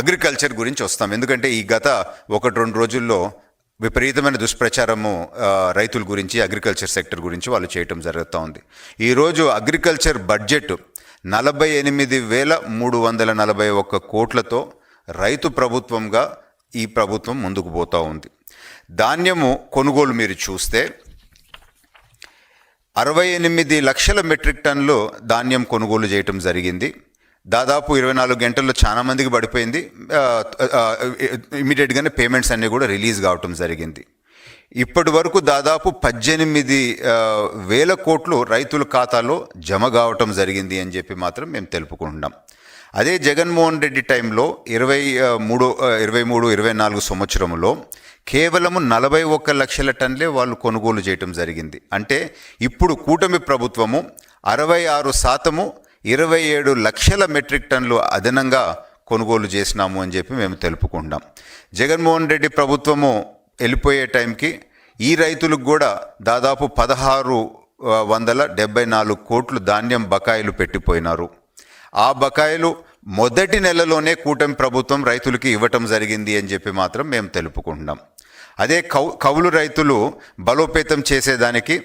Agriculture గురించి వస్తాం. ఎందుకంటే ఈ గత ఒకటి రెండు రోజుల్లో విపరీతమైన దుష్ప్రచారము రైతుల గురించి అగ్రికల్చర్ సెక్టర్ గురించి వాళ్ళు చేయటం జరుగుతూ ఉంది. ఈరోజు అగ్రికల్చర్ బడ్జెట్ నలభై ఎనిమిది వేల మూడు వందల నలభై ఒక్క కోట్లతో రైతు ప్రభుత్వంగా ఈ ప్రభుత్వం ముందుకు పోతూ ఉంది. ధాన్యము కొనుగోలు మీరు చూస్తే అరవై ఎనిమిది లక్షల మెట్రిక్ టన్లు ధాన్యం కొనుగోలు చేయటం జరిగింది. దాదాపు ఇరవై నాలుగు గంటల్లో చాలా మందికి పడిపోయింది. ఇమీడియట్గానే పేమెంట్స్ అన్నీ కూడా రిలీజ్ కావటం జరిగింది. ఇప్పటి వరకు దాదాపు పద్దెనిమిది వేల కోట్లు రైతుల ఖాతాలో జమ కావటం జరిగింది అని చెప్పి మాత్రం మేము తెలుపుకుంటున్నాం. అదే జగన్మోహన్ రెడ్డి టైంలో ఇరవై మూడు ఇరవై మూడు ఇరవై నాలుగు సంవత్సరంలో కేవలము నలభై ఒక్క లక్షల టన్లే వాళ్ళు కొనుగోలు చేయటం జరిగింది. అంటే ఇప్పుడు కూటమి ప్రభుత్వము అరవై ఆరు శాతము ఇరవై ఏడు లక్షల మెట్రిక్ టన్లు అదనంగా కొనుగోలు చేసినాము అని చెప్పి మేము తెలుపుకుంటాం. జగన్మోహన్ రెడ్డి ప్రభుత్వము వెళ్ళిపోయే టైంకి ఈ రైతులకు కూడా దాదాపు పదహారు వందల డెబ్బై నాలుగు కోట్లు ధాన్యం బకాయిలు పెట్టిపోయినారు. ఆ బకాయిలు మొదటి నెలలోనే కూటమి ప్రభుత్వం రైతులకి ఇవ్వటం జరిగింది అని చెప్పి మాత్రం మేము తెలుపుకుంటున్నాం. అదే కౌ కౌలు రైతులు బలోపేతం చేసేదానికి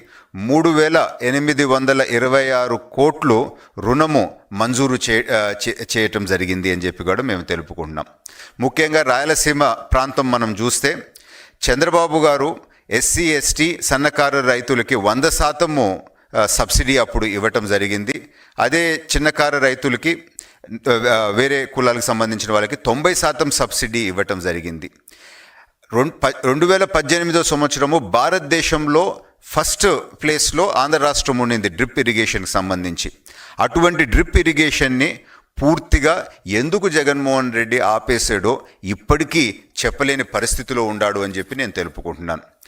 మూడు వేల ఎనిమిది వందల ఇరవై ఆరు కోట్లు రుణము మంజూరు చే చేయటం జరిగింది అని చెప్పి కూడా మేము తెలుపుకుంటున్నాం. ముఖ్యంగా రాయలసీమ ప్రాంతం మనం చూస్తే చంద్రబాబు గారు ఎస్సీ ఎస్టీ సన్నకారు రైతులకి వంద శాతము సబ్సిడీ అప్పుడు ఇవ్వటం జరిగింది. అదే చిన్నకారు రైతులకి వేరే కులాలకు సంబంధించిన వాళ్ళకి తొంభై శాతం సబ్సిడీ ఇవ్వటం జరిగింది. రెండు రెండు వేల పద్దెనిమిదో సంవత్సరము భారతదేశంలో ఫస్ట్ ప్లేస్లో ఆంధ్ర రాష్ట్రం ఉండింది డ్రిప్ ఇరిగేషన్కి సంబంధించి. అటువంటి డ్రిప్ ఇరిగేషన్ని పూర్తిగా ఎందుకు జగన్మోహన్ రెడ్డి ఆపేశాడో ఇప్పటికీ చెప్పలేని పరిస్థితిలో ఉండాడు అని చెప్పి నేను తెలుపుకుంటున్నాను.